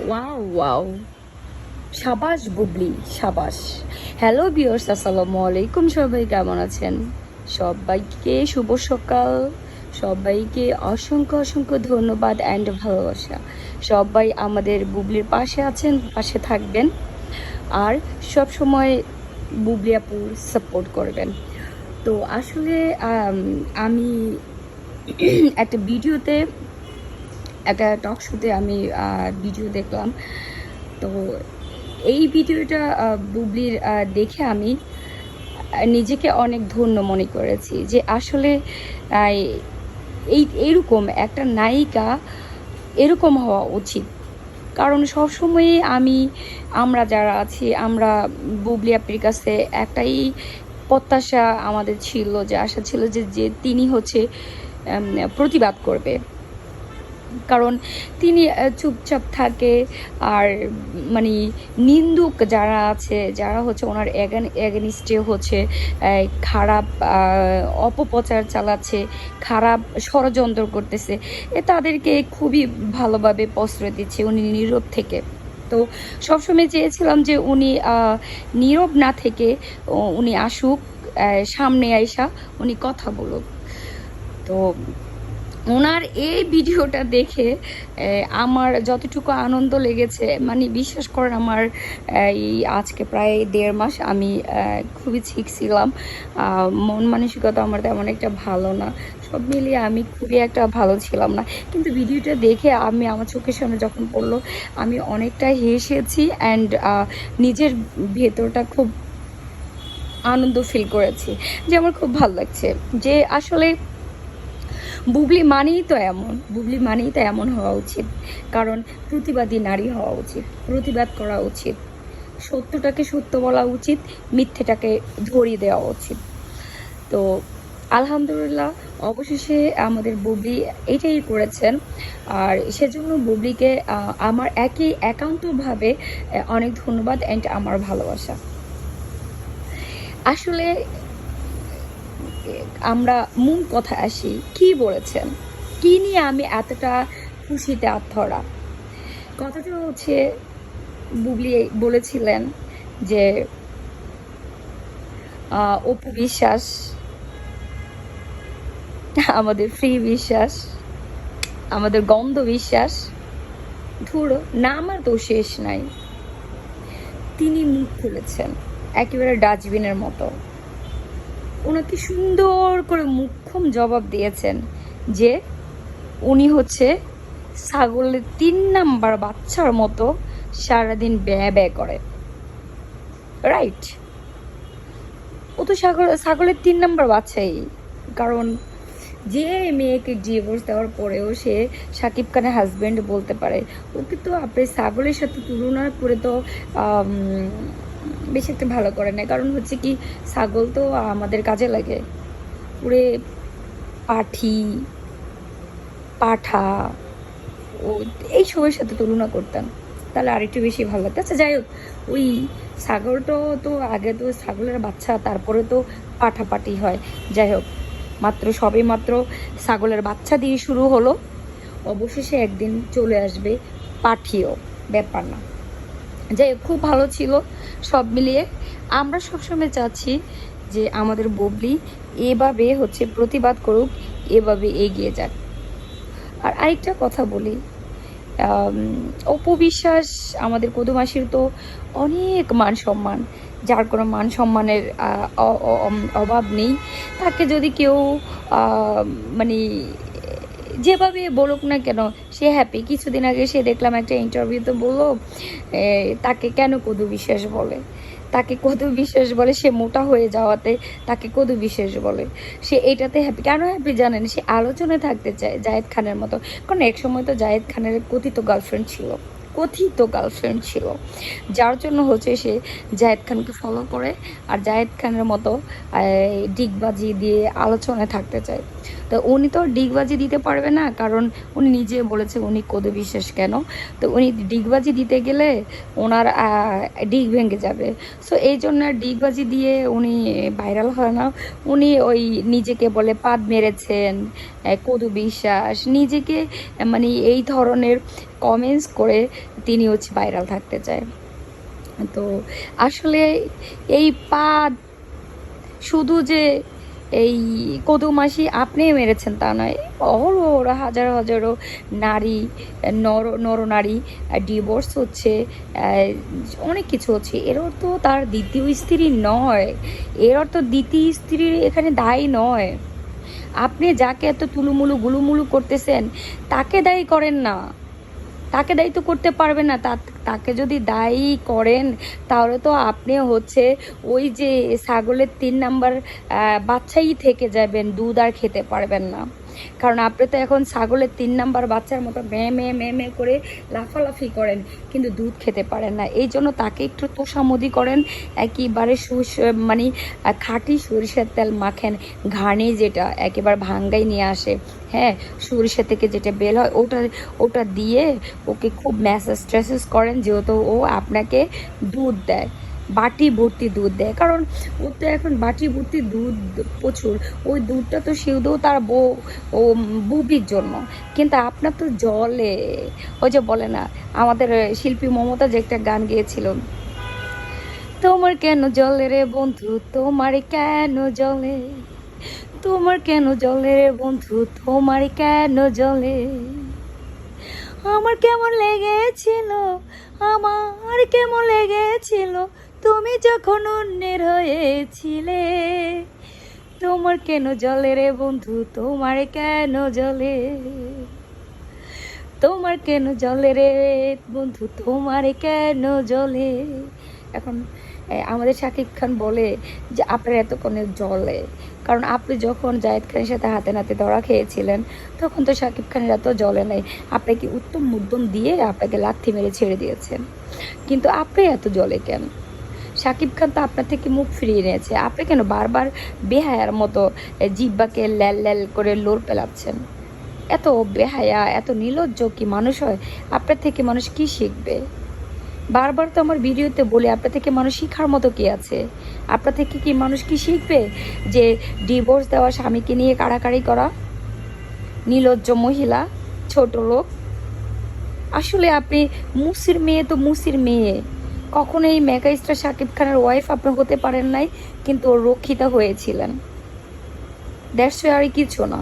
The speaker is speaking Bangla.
ওয়াও ওয়াও সাবাস বুবলি, সাবাস। হ্যালো বিয়র্স আসসালামু আলাইকুম, সবাই কেমন আছেন? সবাইকে শুভ সকাল। সবাইকে অসংখ্য অসংখ্য ধন্যবাদ অ্যান্ড ভালোবাসা। সবাই আমাদের বুবলির পাশে আছেন, পাশে থাকবেন। আর সব সময় বুবলি আপুর সাপোর্ট করবেন। তো আসলে, আমি একটা ভিডিওতে একটা টক শুতে আমি ভিডিও দেখলাম। তো এই ভিডিওটা বুবলির দেখে আমি নিজেকে অনেক ধন্য মনে করেছি যে আসলে এই, এরকম একটা নায়িকা এরকম হওয়া উচিত। কারণ সবসময়ে আমি, আমরা যারা আছি, আমরা বুবলি আপির কাছে একটাই প্রত্যাশা আমাদের ছিল, যে আশা ছিল যে যে তিনি হচ্ছে প্রতিবাদ করবে। কারণ তিনি চুপচাপ থাকে আর মানে নিন্দুক যারা আছে, যারা হচ্ছে ওনার এগেনিস্টে হচ্ছে খারাপ অপপ্রচার চালাচ্ছে, খারাপ ষড়যন্ত্র করতেছে, এ তাদেরকে খুবই ভালোভাবে প্রশ্রয় দিচ্ছে উনি নীরব থেকে। তো সবসময় চেয়েছিলাম যে উনি নীরব না থেকে উনি আসুক সামনে আইসা উনি কথা বলুক। তো ওনার এই ভিডিওটা দেখে আমার যতটুকু আনন্দ লেগেছে মানে বিশ্বাস করেন আমার এই আজকে প্রায় দেড় মাস আমি খুবই ঠিক ছিলাম। মন মানসিকতা আমার তেমন একটা ভালো না। সব মিলিয়ে আমি খুবই একটা ভালো ছিলাম না। কিন্তু ভিডিওটা দেখে আমি আমার চোখের সামনে যখন পড়ল, আমি অনেকটা হেসেছি অ্যান্ড নিজের ভেতরটা খুব আনন্দ ফিল করেছি, যে আমার খুব ভালো লাগছে। যে আসলে বুবলি মানেই তো এমন, বুবলি মানেই তো এমন হওয়া উচিত। কারণ প্রতিবাদী নারী হওয়া উচিত, প্রতিবাদ করা উচিত। সত্যটাকে সত্য বলা উচিত, মিথ্যেটাকে ধরিয়ে দেওয়া উচিত। তো আলহামদুলিল্লাহ, অবশেষে আমাদের বুবলি এটাই করেছেন। আর সেজন্য বুবলিকে আমার একই একান্তভাবে অনেক ধন্যবাদ অ্যান্ড আমার ভালোবাসা। আসলে আমরা মূল কথা আসি, কি বলেছেন? কি নিয়ে আমি এতটা খুশিতে আত্মরা কথাটা হচ্ছে, বুবলি বলেছিলেন যে অপু বিশ্বাস, আমাদের ফ্রি বিশ্বাস, আমাদের গন্ধ বিশ্বাস, ধুরো নাম আর তো শেষ নাই। তিনি মুখ খুলেছেন, একেবারে ডাস্টবিনের মতো। ওনাকে সুন্দর করে মুখ্যম জবাব দিয়েছেন যে উনি হচ্ছে ছাগলের তিন নাম্বার বাচ্চার মতো সারাদিন ব্যয় ব্যয় করে। রাইট ও তো ছাগল, ছাগলের তিন নাম্বার বাচ্চাই। কারণ যে মেয়েকে ডিভোর্স দেওয়ার পরেও সে সাকিব খানের হাজব্যান্ড বলতে পারে, ওকে তো আপনি ছাগলের সাথে তুলনা করে তো বেশি একটা ভালো করে না কারণ হচ্ছে কি, ছাগল তো আমাদের কাজে লাগে। পুরে পাঠি, পাঠা, ও এই সবের সাথে তুলনা করতাম। তাহলে আরেকটু বেশি ভালো লাগতো। আচ্ছা যাই হোক, ওই ছাগলটা তো আগে তো ছাগলের বাচ্চা, তারপরে তো পাঠাপাটি হয়। যাই হোক, মাত্র সবে মাত্র ছাগলের বাচ্চা দিয়ে শুরু হলো। অবশেষে একদিন চলে আসবে পাঠিও, ব্যাপার না। যাই খুব ভালো ছিল সব মিলিয়ে। আমরা সবসময় চাচ্ছি যে আমাদের ববলি এভাবে হচ্ছে প্রতিবাদ করুক, এভাবে এগিয়ে যাক। আর আরেকটা কথা বলি অপবিশ্বাস আমাদের কদুমাসির তো অনেক মান সম্মান, যার কোনো মান সম্মানের অভাব নেই। তাকে যদি কেউ মানে যেভাবে বলুক না কেন, সে হ্যাপি কিছুদিন আগে সে দেখলাম একটা ইন্টারভিউতে বলল তাকে কেন কদু বিশ্বাস বলে? তাকে কদু বিশ্বাস বলে সে মোটা হয়ে যাওয়াতে তাকে কদু বিশ্বাস বলে। সে এটাতে হ্যাপি কেন হ্যাপি জানেন? সে আলোচনায় থাকতে চায় জায়েদ খানের মতো। কারণ এক সময় তো জায়েদ খানের কথিত গার্লফ্রেন্ড ছিল। কথিত গার্লফ্রেন্ড ছিল। যার জন্য হচ্ছে সে জায়েদ খানকে ফলো করে আর জায়েদ খানের মতো ডিগবাজি দিয়ে আলোচনায় থাকতে চায়। তো উনি তো ডিগবাজি দিতে পারবে না, কারণ উনি নিজে বলেছে উনি কোদে বিশ্বাস কেন? তো উনি ডিগবাজি দিতে গেলে ওনার ডিগ ভেঙে যাবে। সো এই জন্য ডিগবাজি দিয়ে উনি ভাইরাল হয় না। উনি ওই নিজেকে বলে পাদ মেরেছেন কদু বিশ্বাস, নিজেকে মানে এই ধরনের কমেন্টস করে তিনি হচ্ছে ভাইরাল থাকতে চায়। তো আসলে এই পাদ, শুধু যে এই কদুমাসি আপনি মেরেছেন তা নয় অহর হাজার হাজারো নারী, নর নরনারী ডিভোর্স হচ্ছে অনেক কিছু হচ্ছে। এর অর্থ তার দ্বিতীয় স্ত্রী নয়। এর অর্থ দ্বিতীয় স্ত্রীর এখানে দায়ী নয়। আপনি যাকে এত তুলুমুলু গুলুমুলু করতেছেন, তাকে দায়ী করেন না। তাকে দায়িত্ব করতে পারবেন না তা তাকে যদি দায়ী করেন, তাহলে তো আপনি হচ্ছে ওই যে ছাগলের তিন নাম্বার বাচ্চাই থেকে যাবেন, দুধ আর খেতে পারবেন না। কারণ আপনি তো এখন ছাগলের তিন নাম্বার বাচ্চার মতো মে মে মে মে করে লাফালাফি করেন, কিন্তু দুধ খেতে পারেন না। এই জন্য তাকে একটু তোষামদি করেন, একেবারে মানে খাঁটি সরিষার তেল মাখেন, ঘানি যেটা একেবারে ভাঙ্গাই নিয়ে আসে হ্যাঁ সরিষা থেকে যেটা বের হয়, ওটা ওটা দিয়ে ওকে খুব ম্যাসেজ ট্রেসেস করেন, যেহেতু ও আপনাকে দুধ দেয়। বাটি ভর্তি দুধ দেয়। কারণ ও তো এখন বাটি ভর্তি দুধ প্রচুর। ওই দুধটা তো শুধু তার বউ, ও বুবির জন্য কিন্তু আপনার তো জলে, ওই যে বলে না, আমাদের শিল্পী মমতা যে একটা গান গিয়েছিল, তোমার কেন জলে রে বন্ধু, তোমার কেন জলে? তোমার কেন জলে রে বন্ধু, তোমার কেন জলে? আমার কেমন লেগেছিল, আমার কেমন লেগেছিল তুমি যখন অন্যের হয়েছিলে, তোমার কেন জলে রে বন্ধু? তোমার কেন জলে? তোমার কেন জলে রে বন্ধু? তোমার কেন জলে? এখন আমাদের শাকিব খান বলে যে, আপনার এত কোনো জলে। কারণ আপনি যখন জায়েদ খানের সাথে হাতে নাতে ধরা খেয়েছিলেন, তখন তো শাকিব খানের এত জলে নেই। আপনাকে উত্তম মুদ্দম দিয়ে আপনাকে লাথি মেরে ছেড়ে দিয়েছেন। কিন্তু আপনি এত জলে কেন? শাকিব খান তো আপনার থেকে মুখ ফিরিয়ে নিয়েছে। আপনি কেন বারবার বেহায়ার মতো জিব্বাকে ল্যাল ল্যাল করে লোর পেলাচ্ছেন? এত বেহায়া, এত নির্লজ্জ কি মানুষ হয়? আপনার থেকে মানুষ কি শিখবে? বারবার তো আমার ভিডিওতে বলে, আপনার থেকে মানুষ শিখার মতো কি আছে? আপনার থেকে কি মানুষ কি শিখবে যে ডিভোর্স দেওয়া স্বামীকে নিয়ে কাড়াকাড়ি করা? নির্লজ্জ মহিলা, ছোট লোক। আসলে আপনি মুসির মেয়ে তো মুসির মেয়ে। কখনো এই মেগাস্টার শাকিব খানের ওয়াইফ আপনি হতে পারেন নাই, কিন্তু ওর রক্ষিতা হয়েছিলেন। দ্যাটস আর কিছু না।